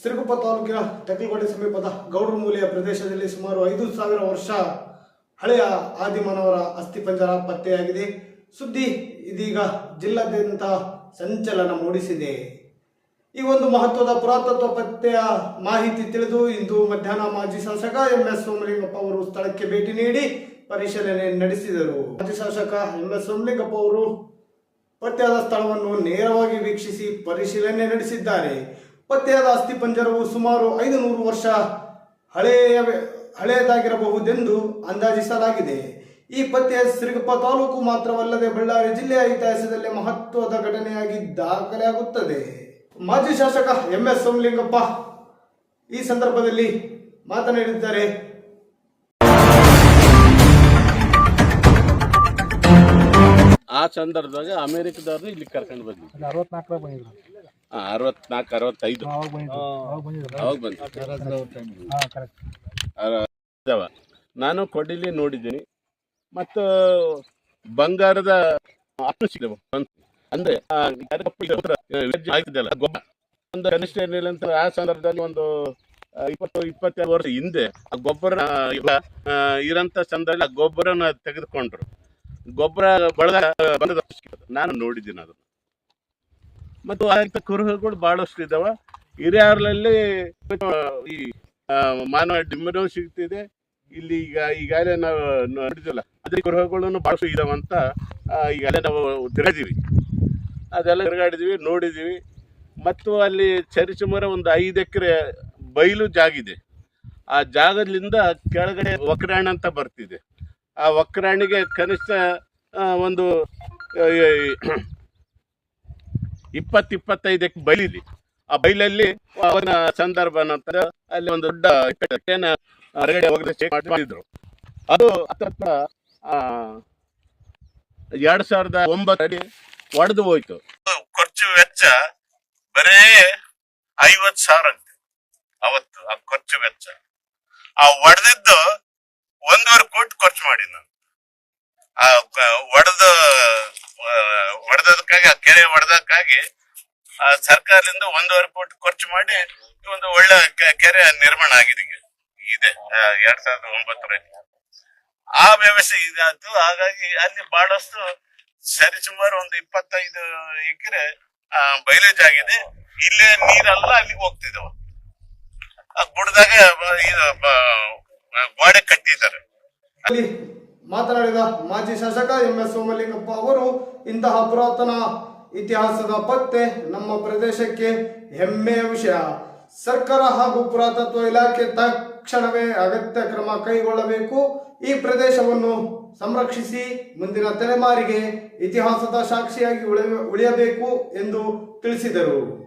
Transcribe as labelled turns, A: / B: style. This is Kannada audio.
A: ಸಿರುಗುಪ್ಪ ತಾಲೂಕಿನ ಟಕಲ್ಕೋಟೆ ಸಮೀಪದ ಗೌಡ್ರ ಮೂಲೆಯ ಪ್ರದೇಶದಲ್ಲಿ ಸುಮಾರು ಐದು ಸಾವಿರ ವರ್ಷ ಹಳೆಯ ಆದಿಮಾನವರ ಅಸ್ಥಿಪಂಜರ ಪತ್ತೆಯಾಗಿದೆ. ಸುದ್ದಿ ಇದೀಗ ಜಿಲ್ಲಾದ್ಯಂತ ಸಂಚಲನ ಮೂಡಿಸಿದೆ. ಈ ಒಂದು ಮಹತ್ವದ ಪುರಾತತ್ವ ಪತ್ತೆಯ ಮಾಹಿತಿ ತಿಳಿದು ಇಂದು ಮಧ್ಯಾಹ್ನ ಮಾಜಿ ಶಾಸಕ ಎಂ ಎಸ್ ಸೋಮಲಿಂಗಪ್ಪ ಅವರು ಸ್ಥಳಕ್ಕೆ ಭೇಟಿ ನೀಡಿ ಪರಿಶೀಲನೆ ನಡೆಸಿದರು. ಮಾಜಿ ಶಾಸಕ ಎಂ ಎಸ್ ಸೋಮಲಿಂಗಪ್ಪ ಅವರು ಪತ್ತೆಯಾದ ಸ್ಥಳವನ್ನು ನೇರವಾಗಿ ವೀಕ್ಷಿಸಿ ಪರಿಶೀಲನೆ ನಡೆಸಿದ್ದಾರೆ. ಪತ್ತೆಯಾದ ಅಸ್ಥಿಪಂಜರವು ಸುಮಾರು ಐದು ನೂರು ವರ್ಷ ಹಳೆಯ ಹಳೆಯದಾಗಿರಬಹುದೆಂದು ಅಂದಾಜಿಸಲಾಗಿದೆ. ಈ ಪತ್ತೆ ಸಿರುಗುಪ್ಪ ತಾಲೂಕು ಮಾತ್ರವಲ್ಲದೆ ಬಳ್ಳಾರಿ ಜಿಲ್ಲೆಯ ಇತಿಹಾಸದಲ್ಲಿ ಮಹತ್ವದ ಘಟನೆಯಾಗಿ ದಾಖಲೆಯಾಗುತ್ತದೆ. ಮಾಜಿ ಶಾಸಕ ಎಂ ಎಸ್ ಸೋಮಲಿಂಗಪ್ಪ ಈ ಸಂದರ್ಭದಲ್ಲಿ ಮಾತನಾಡಿದ್ದಾರೆ.
B: ಆ ಸಂದರ್ಭದಾಗ ಅಮೆರಿಕದವ್ರನ್ನ ಇಲ್ಲಿ ಕರ್ಕೊಂಡು
C: ಬಂದಿದ್ರು.
B: ಅರವತ್ನಾಲ್ಕು ಅರವತ್ತೈದು.
C: ಅವಾಗ
B: ಇದಾವ. ನಾನು ಕೊಡಿಲಿ ನೋಡಿದ್ದೀನಿ. ಮತ್ತು ಬಂಗಾರದ ಅಂದ್ರೆ ಒಂದು ಕನಿಷ್ಠ ಏನಿಲ್ಲ ಅಂತ ಆ ಸಂದರ್ಭದಲ್ಲಿ ಒಂದು ಇಪ್ಪತ್ತು ಇಪ್ಪತ್ತೆರಡು ವರ್ಷ ಹಿಂದೆ ಆ ಗೊಬ್ಬರ ಆ, ಇರಂತ ಸಂದರ್ಭದಲ್ಲಿ ಆ ಗೊಬ್ಬರನ ತೆಗೆದುಕೊಂಡ್ರು. ಗೊಬ್ಬರ ಬಳದ ಬಂದದ ನಾನು ನೋಡಿದ್ದೀನಿ ಅದನ್ನ. ಮತ್ತು ಅದಕ್ಕೆ ಕುರುಹುಗಳು ಬಹಳಷ್ಟು ಇದಾವೆ. ಹಿರಿಯರಲ್ಲಿ ಈ ಮಾನವ ಡಿಂಬನೂ ಸಿಗ್ತಿದೆ. ಇಲ್ಲಿ ಈಗ, ಈಗಾಗಲೇ ನಾವು ನೋಡಿದಿಲ್ಲ ಅದೇ ಗೃಹಗಳನ್ನು ಭಾಳಷ್ಟು ಇದಾವಂತ ಈಗಾಗಲೇ ನಾವು ತಿರುಗಿದೀವಿ ಅದೆಲ್ಲ ತಿರುಗಾಡಿದ್ವಿ ನೋಡಿದ್ವಿ ಮತ್ತು ಅಲ್ಲಿ ಸರಿಸುಮಾರು ಒಂದು ಐದು ಎಕರೆ ಬಯಲು ಜಾಗಿದೆ ಆ ಜಾಗದಿಂದ ಕೆಳಗಡೆ ಒಕ್ರಾಣ ಅಂತ ಬರ್ತಿದೆ. ಆ ಒಕ್ರಾಣಿಗೆ ಕನಿಷ್ಠ ಒಂದು ಇಪ್ಪತ್ತೈದಕ್ಕೆ ಇಪ್ಪತ್ತೈದು ಆ ಬೈಲಲ್ಲಿ ಅವನ ಸಂದರ್ಭ ನಂತರ ಅಲ್ಲಿ ಒಂದು ದೊಡ್ಡ ಚೆಕ್ ಮಾಡಿದ್ರು. ಅದು ಹತ್ತತ್ರ ಎರಡ್ ಸಾವಿರದ ಒಂಬತ್ತರಲ್ಲಿ ಒಡೆದು ಹೋಯ್ತು. ಖರ್ಚು ವೆಚ್ಚ ಬರೇ ಐವತ್ ಸಾವಿರ ಅಂತೆ ಅವತ್ತು ಆ ಖರ್ಚು ವೆಚ್ಚ. ಆ ಒಡೆದಿದ್ದು ಒಂದೂವರೆ ಕೋಟಿ ಖರ್ಚು ಮಾಡಿ ನಾನು. ಆ, ಒಡೆದ ಒಡೆದಕ್ಕಾಗಿ ಆ ಕೆರೆ ಒಡೆದಕ್ಕಾಗಿ ಆ ಸರ್ಕಾರದಿಂದ ಒಂದೂವರೆ ಕೋಟಿ ಖರ್ಚು ಮಾಡಿ ಒಂದು ಒಳ್ಳೆ ಕೆರೆ ನಿರ್ಮಾಣ ಆಗಿದೆ. ಇದೆ ಎರಡ್ ಸಾವಿರದ ಒಂಬತ್ತರಲ್ಲಿ. ಆ ವ್ಯವಸ್ಥೆ ಇದಾಯ್ತು ಹಾಗಾಗಿ ಅಲ್ಲಿ ಬಹಳಷ್ಟು ಸರಿಸುಮಾರು ಒಂದು ಇಪ್ಪತ್ತೈದು ಎಕರೆ ಬೈಲೇಜ್ ಆಗಿದೆ. ಇಲ್ಲೇ ನೀರೆಲ್ಲ ಅಲ್ಲಿಗೆ ಹೋಗ್ತಿದ್ದವು ಗುಡ್ದಾಗ ಗೋಡೆ ಕಟ್ಟಿದ್ದಾರೆ.
A: ಮಾತನಾಡಿದ ಮಾಜಿ ಶಾಸಕ ಎಂ ಎಸ್ ಸೋಮಲಿಂಗಪ್ಪ ಅವರು, ಇಂತಹ ಪುರಾತನ ಇತಿಹಾಸದ ಪತ್ತೆ ನಮ್ಮ ಪ್ರದೇಶಕ್ಕೆ ಹೆಮ್ಮೆಯ ವಿಷಯ. ಸರ್ಕಾರ ಹಾಗೂ ಪುರಾತತ್ವ ಇಲಾಖೆ ತಕ್ಷಣವೇ ಅಗತ್ಯ ಕ್ರಮ ಕೈಗೊಳ್ಳಬೇಕು. ಈ ಪ್ರದೇಶವನ್ನು ಸಂರಕ್ಷಿಸಿ ಮುಂದಿನ ತಲೆಮಾರಿಗೆ ಇತಿಹಾಸದ ಸಾಕ್ಷಿಯಾಗಿ ಉಳಿಯ- ಉಳಿಯಬೇಕು ಎಂದು ತಿಳಿಸಿದರು.